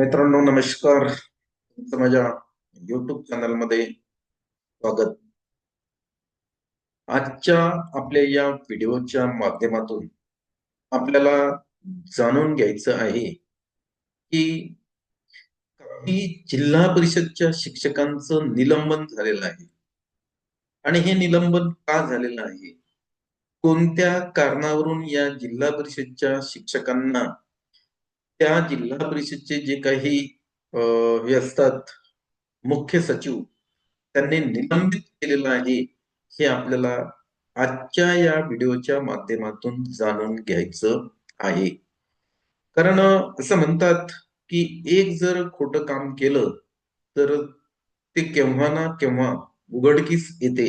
मित्रांनो नमस्कार. तुमचं माझ्या युट्यूब चॅनलमध्ये स्वागत. आजच्या आपल्या या व्हिडिओच्या माध्यमातून आपल्याला जाणून घ्यायचं आहे की काही जिल्हा परिषदच्या शिक्षकांचं निलंबन झालेलं आहे. आणि हे निलंबन का झालेलं आहे? कोणत्या कारणावरून या जिल्हा परिषदच्या शिक्षकांना त्या जिल्हा परिषदचे जे काही हे असतात मुख्य सचिव त्यांनी निलंबित केलेलं आहे हे आपल्याला आजच्या या व्हिडिओच्या माध्यमातून जाणून घ्यायचं आहे. कारण असं म्हणतात की एक जर खोटं काम केलं तर ते केव्हा ना केव्हा उघडकीस येते.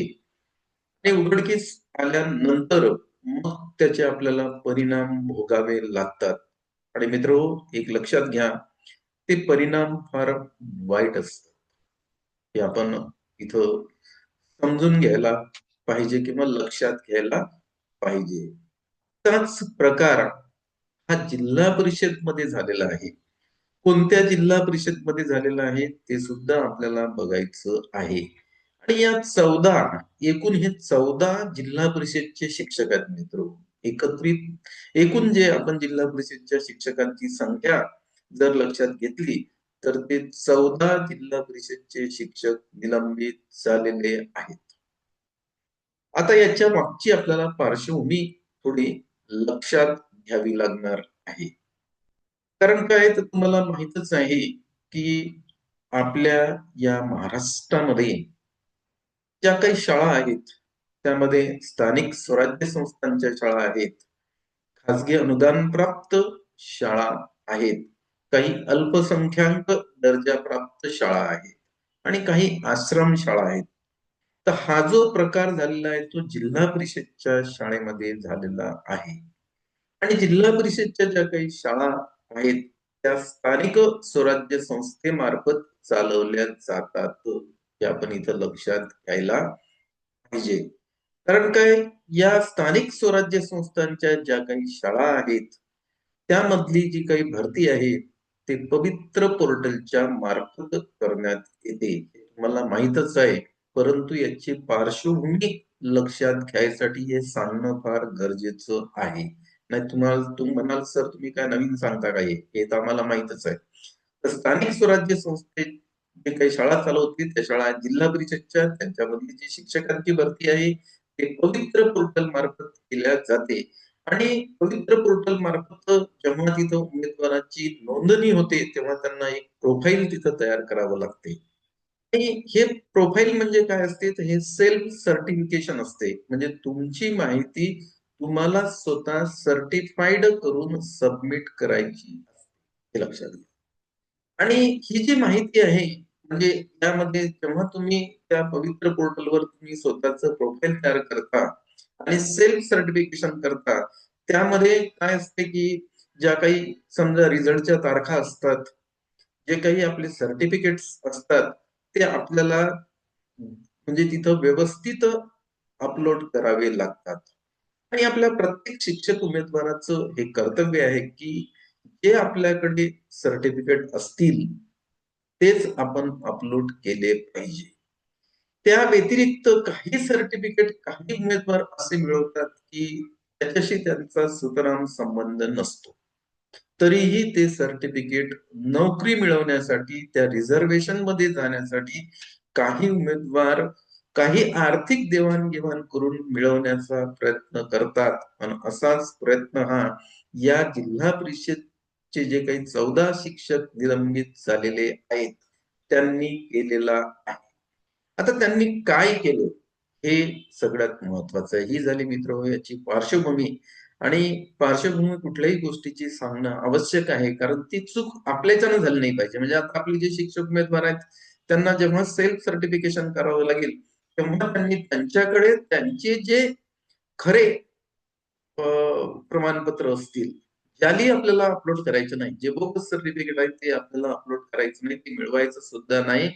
आणि उघडकीस आल्यानंतर मग त्याचे आपल्याला परिणाम भोगावे लागतात. आणि मित्र एक लक्षात घ्या ते परिणाम फार वाईट असतात. हे आपण इथं समजून घ्यायला पाहिजे किंवा लक्षात घ्यायला पाहिजे. त्याच प्रकार हा जिल्हा परिषदमध्ये झालेला आहे. कोणत्या जिल्हा परिषदमध्ये झालेला आहे ते सुद्धा आपल्याला बघायचं आहे. आणि या चौदा एकूण हे चौदा जिल्हा परिषदचे शिक्षक आहेत मित्र. एकत्रित एकूण जे आपण जिल्हा परिषदच्या शिक्षकांची संख्या जर लक्षात घेतली तर ते चौदा जिल्हा परिषदचे शिक्षक निलंबित झालेले आहेत. आता याच्या मागची आपल्याला पार्श्वभूमी थोडी लक्षात घ्यावी लागणार आहे. कारण काय तर तुम्हाला माहितच आहे की आपल्या या महाराष्ट्रामध्ये ज्या काही शाळा आहेत त्यामध्ये स्थानिक स्वराज्य संस्थांच्या शाळा आहेत. खासगी अनुदान प्राप्त शाळा आहेत. काही अल्पसंख्याक दर्जा प्राप्त शाळा आहेत आणि काही आश्रम शाळा आहेत. तर हा जो प्रकार झालेला आहे तो जिल्हा परिषदच्या शाळेमध्ये झालेला आहे. आणि जिल्हा परिषदच्या ज्या काही शाळा आहेत त्या स्थानिक स्वराज्य संस्थेमार्फत चालवल्या जातात हे आपण इथं लक्षात घ्यायला पाहिजे. कारण काय? या स्थानिक स्वराज्य संस्थांच्या ज्या काही शाळा आहेत त्यामधली जी काही भरती आहे ते पवित्र पोर्टलच्या मार्फत करण्यात येते. मला माहितच आहे परंतु याची पार्श्वभूमी लक्षात घ्यायसाठी हे सांगणं फार गरजेचं आहे. नाही तुम्हाला तुम्ही म्हणाल सर तुम्ही काय नवीन सांगता काय हे? तर आम्हाला माहितच आहे. तर स्थानिक स्वराज्य संस्थे जे काही शाळा चालवतील त्या शाळा जिल्हा परिषदच्या त्यांच्यामधली जी शिक्षकांची भरती आहे हे पवित्र पोर्टल मार्फत केल्या जाते. आणि पवित्र पोर्टल मार्फत जेव्हा तिथं उमेदवाराची नोंदणी होते तेव्हा त्यांना एक प्रोफाईल तिथं तयार करावं लागते. आणि हे प्रोफाईल म्हणजे काय असते? तर हे सेल्फ सर्टिफिकेशन असते. म्हणजे तुमची माहिती तुम्हाला स्वतः सर्टिफाईड करून सबमिट करायची हे लक्षात घ्या. आणि ही जी माहिती आहे म्हणजे त्यामध्ये जेव्हा तुम्ही त्या पवित्र पोर्टलवर तुम्ही स्वतःच प्रोफाईल तयार करता आणि सेल्फ सर्टिफिकेशन करता त्यामध्ये काय असते की ज्या काही समजा रिझल्टच्या तारखा असतात जे काही आपले सर्टिफिकेट्स असतात ते आपल्याला म्हणजे तिथं व्यवस्थित अपलोड करावे लागतात. आणि आपल्या प्रत्येक शिक्षक उमेदवाराचं हे कर्तव्य आहे की जे आपल्याकडे सर्टिफिकेट असतील तेच आपण अपलोड केले पाहिजे. त्या व्यतिरिक्त काही सर्टिफिकेट काही उमेदवार असे मिळवतात की त्याच्याशी त्यांचा सुतराम संबंध नसतो. तरीही ते सर्टिफिकेट नोकरी मिळवण्यासाठी त्या रिझर्वेशनमध्ये जाण्यासाठी काही उमेदवार काही आर्थिक देवाणघेवाण करून मिळवण्याचा प्रयत्न करतात. आणि असाच प्रयत्न हा या जिल्हा परिषद चे जे काही चौदा शिक्षक निलंबित झालेले आहेत त्यांनी केलेला आहे. आता त्यांनी काय केलं? हे सगळ्यात महत्वाचं आहे. ही झाली मित्र याची पार्श्वभूमी. आणि पार्श्वभूमी कुठल्याही गोष्टीची सांगणं आवश्यक आहे कारण ती चूक आपल्याच्यानं झाली नाही पाहिजे. म्हणजे आता आपले जे शिक्षक उमेदवार आहेत त्यांना जेव्हा सेल्फ सर्टिफिकेशन करावं लागेल तेव्हा त्यांनी त्यांच्याकडे त्यांचे जे खरे प्रमाणपत्र असतील ज्याली आपल्याला अपलोड करायचं नाही. जे बोगस सर्टिफिकेट आहे ते आपल्याला अपलोड करायचं नाही ते मिळवायचं सुद्धा नाही.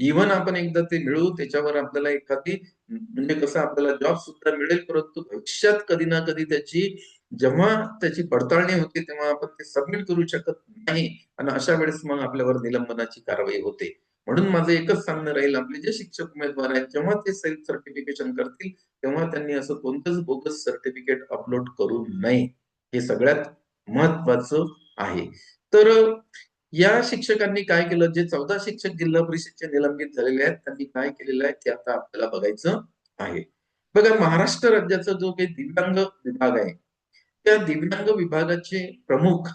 इव्हन आपण एकदा ते मिळवू त्याच्यावर आपल्याला एखादी म्हणजे कसं आपल्याला जॉब सुद्धा मिळेल परंतु भविष्यात कधी ना कधी त्याची जेव्हा त्याची पडताळणी होते तेव्हा आपण ते सबमिट करू शकत नाही. आणि अशा वेळेस मग आपल्यावर निलंबनाची कारवाई होते. म्हणून माझं एकच सांगणं राहील आपले जे शिक्षक उमेदवार आहेत जेव्हा ते सेल्फ सर्टिफिकेशन करतील तेव्हा त्यांनी असं कोणतंच बोगस सर्टिफिकेट अपलोड करू नये. हे सगळ्यात महत्वाचं आहे. तर या शिक्षकांनी काय केलं? जे चौदा शिक्षक जिल्हा परिषदचे निलंबित झालेले आहेत त्यांनी काय केलेलं आहे ते आता आपल्याला बघायचं आहे. बघा महाराष्ट्र राज्याचा जो काही दिव्यांग विभाग आहे त्या दिव्यांग विभागाचे प्रमुख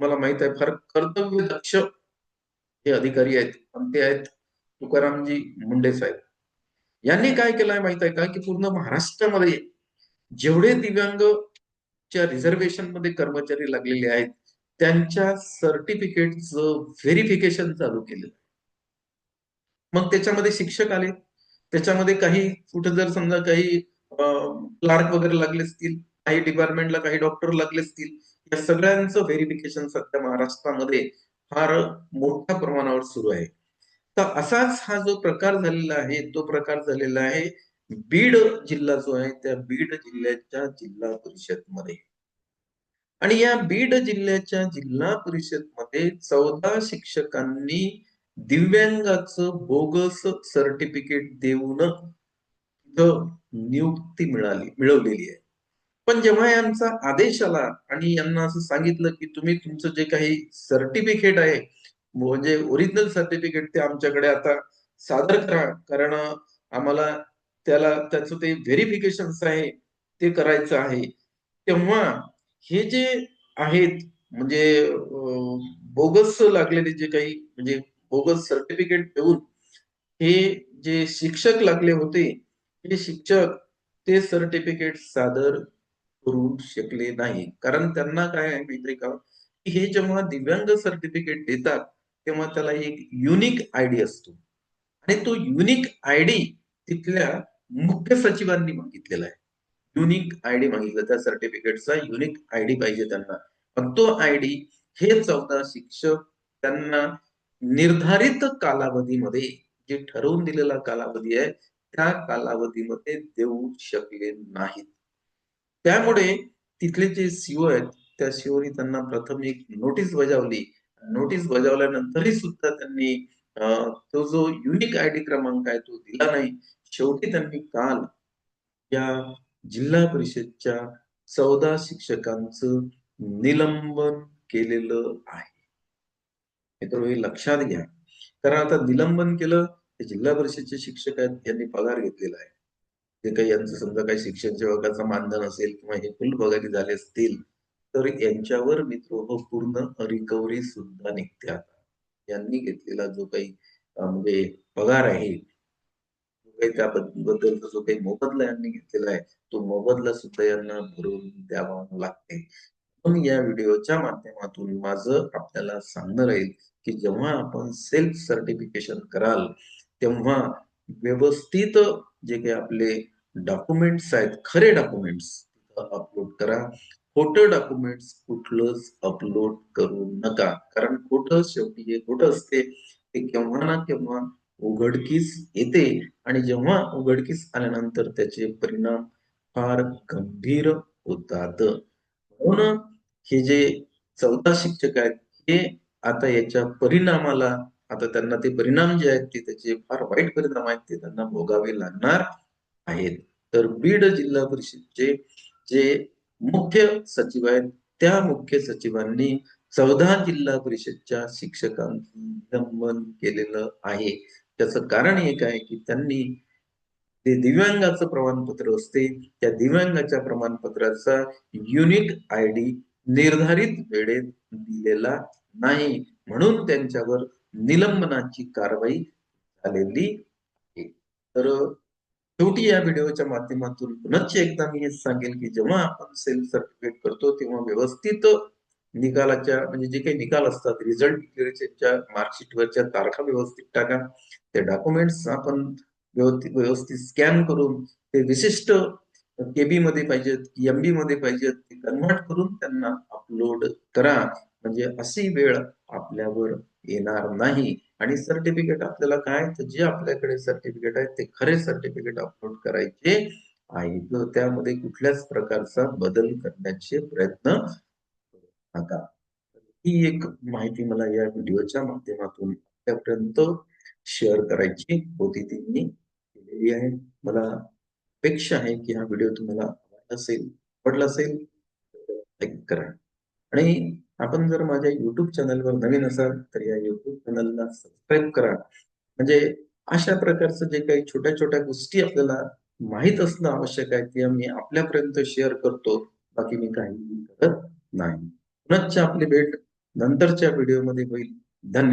मला माहीत आहे फार कर्तव्य दक्ष हे अधिकारी आहेत पण ते आहेत तुकारामजी मुंडे साहेब. यांनी काय केलंय माहीत आहे का? की पूर्ण महाराष्ट्रामध्ये जेवढे दिव्यांग दिव्यांगच्या रिझर्वेशनमध्ये कर्मचारी लागलेले आहेत त्यांच्या सर्टिफिकेटचं व्हेरिफिकेशन चालू केलं मग त्याच्यामध्ये शिक्षक आले. त्याच्यामध्ये काही कुठं जर समजा काही क्लार्क वगैरे लागले असतील काही डिपार्टमेंटला काही डॉक्टर लागले असतील या सगळ्यांचं व्हेरिफिकेशन सध्या महाराष्ट्रामध्ये फार मोठ्या प्रमाणावर सुरू आहे. तर असाच हा जो प्रकार झालेला आहे तो प्रकार झालेला आहे बीड जिल्हा जो आहे त्या बीड जिल्ह्याच्या जिल्हा परिषदमध्ये आणि या बीड जिल्ह्याच्या जिल्हा परिषदमध्ये चौदा शिक्षकांनी दिव्यांगाचं बोगस सर्टिफिकेट देऊन नियुक्ती मिळाली मिळवलेली आहे. पण जेव्हा यांचा आदेश आला आणि यांना असं सांगितलं की तुम्ही तुमचं जे काही सर्टिफिकेट आहे म्हणजे ओरिजिनल सर्टिफिकेट ते आमच्याकडे आता सादर करा कारण आम्हाला त्याला त्याचं ते व्हेरिफिकेशन आहे ते करायचं आहे. तेव्हा हे जे आहेत म्हणजे बोगस लागलेले जे काही म्हणजे बोगस सर्टिफिकेट देऊन हे जे शिक्षक लागले होते हे शिक्षक ते सर्टिफिकेट सादर करू शकले नाही. कारण त्यांना काय आहे माहिती का? हे जेव्हा दिव्यांग सर्टिफिकेट देतात तेव्हा त्याला एक युनिक आयडी असतो. आणि तो युनिक आयडी तिथल्या मुख्य सचिवांनी मागितलेला आहे. युनिक आयडी मागितलं. त्या सर्टिफिकेटचा युनिक आयडी पाहिजे त्यांना. पण तो आयडी हे चौदा शिक्षक त्यांना निर्धारित कालावधीमध्ये जे ठरवून दिलेला कालावधी आहे त्या कालावधीमध्ये देऊ शकले नाहीत. त्यामुळे तिथले जे सीओ आहेत त्या सीओनी त्यांना प्रथम एक नोटीस बजावली. नोटीस बजावल्यानंतरही सुद्धा त्यांनी तो जो युनिक आयडी क्रमांक आहे तो दिला नाही. शेवटी त्यांनी काल या जिल्हा परिषदच्या चौदा शिक्षकांचं निलंबन केलेलं आहे. मित्र हे लक्षात घ्या. कारण आता निलंबन केलं ते जिल्हा परिषदचे शिक्षक आहेत यांनी पगार घेतलेला आहे. जे काही यांचं समजा काही शिक्षण सेवकाचं मानधन असेल किंवा हे फुल पगारी झाले असतील तर यांच्यावर मित्र पूर्ण रिकव्हरी सुद्धा निघते आता. यांनी घेतलेला जो काही म्हणजे पगार आहे काही त्याबद्दलचा जो काही मोबदला यांनी घेतलेला आहे तो मोबदला सुद्धा यांना भरून द्यावा लागते. म्हणून या व्हिडिओच्या माध्यमातून माझं आपल्याला सांगणं राहील की जेव्हा आपण सेल्फ सर्टिफिकेशन कराल तेव्हा व्यवस्थित जे काही आपले डॉक्युमेंट्स आहेत खरे डॉक्युमेंट्स अपलोड करा. खोट डॉक्युमेंट्स कुठलंच अपलोड करू नका. कारण खोट शेवटी हे खोट असते. ते केव्हा ना केव्हा उघडकीस येते. आणि जेव्हा उघडकीस आल्यानंतर त्याचे परिणाम फार गंभीर होतात. म्हणून हे जे चौदा शिक्षक आहेत हे आता याच्या परिणामाला आता त्यांना ते परिणाम जे आहेत ते त्याचे फार वाईट परिणाम आहेत ते त्यांना भोगावे लागणार आहेत. तर बीड जिल्हा परिषदचे जे मुख्य सचिव आहेत त्या मुख्य सचिवांनी चौदा जिल्हा परिषदच्या शिक्षकांचं निलंबन केलेलं आहे. त्याचं कारण एक आहे की त्यांनी ते दिव्यांगाचं प्रमाणपत्र असते त्या दिव्यांगाच्या प्रमाणपत्राचा युनिक आय डी निर्धारित वेळेत दिलेला नाही. म्हणून त्यांच्यावर निलंबनाची कारवाई झालेली आहे. तर शेवटी या व्हिडिओच्या माध्यमातून पुनश्च एकदा मी हेच सांगेल की जेव्हा आपण सेल्फ सर्टिफिकेट करतो तेव्हा व्यवस्थित निकालाच्या म्हणजे जे काही निकाल असतात रिझल्ट डिक्लेरेशनच्या मार्कशीटवरच्या तारखा व्यवस्थित टाका. ते डॉक्युमेंट्स आपण व्यवस्थित व्यवस्थित स्कॅन करून ते विशिष्ट केबी मध्ये पाहिजेत एमबी मध्ये पाहिजेत ते कन्व्हर्ट करून त्यांना अपलोड करा. म्हणजे अशी वेळ आपल्यावर येणार नाही. आणि सर्टिफिकेट आपल्याला काय तर जे आपल्याकडे सर्टिफिकेट आहे ते खरे सर्टिफिकेट अपलोड करायचे आहे त्यामध्ये कुठल्याच प्रकारचा बदल करण्याचे प्रयत्न नका. ही एक माहिती मला या व्हिडिओच्या माध्यमातून आपल्यापर्यंत शेअर करायची होती. ती मी केलेली आहे. मला अपेक्षा आहे की हा व्हिडिओ तुम्हाला आवडला असेल आवडला असेल लाईक करा. आणि आपण जर माझ्या युट्यूब चॅनलवर नवीन असाल तर या युट्यूब चॅनलला सबस्क्राईब करा. म्हणजे अशा प्रकारचं जे काही छोट्या छोट्या गोष्टी आपल्याला माहीत असणं आवश्यक आहे ते मी आपल्यापर्यंत शेअर करतो. बाकी मी काही करत नाही. पुनश्च आपली भेट नंतरच्या व्हिडिओमध्ये होईल. धन्यवाद.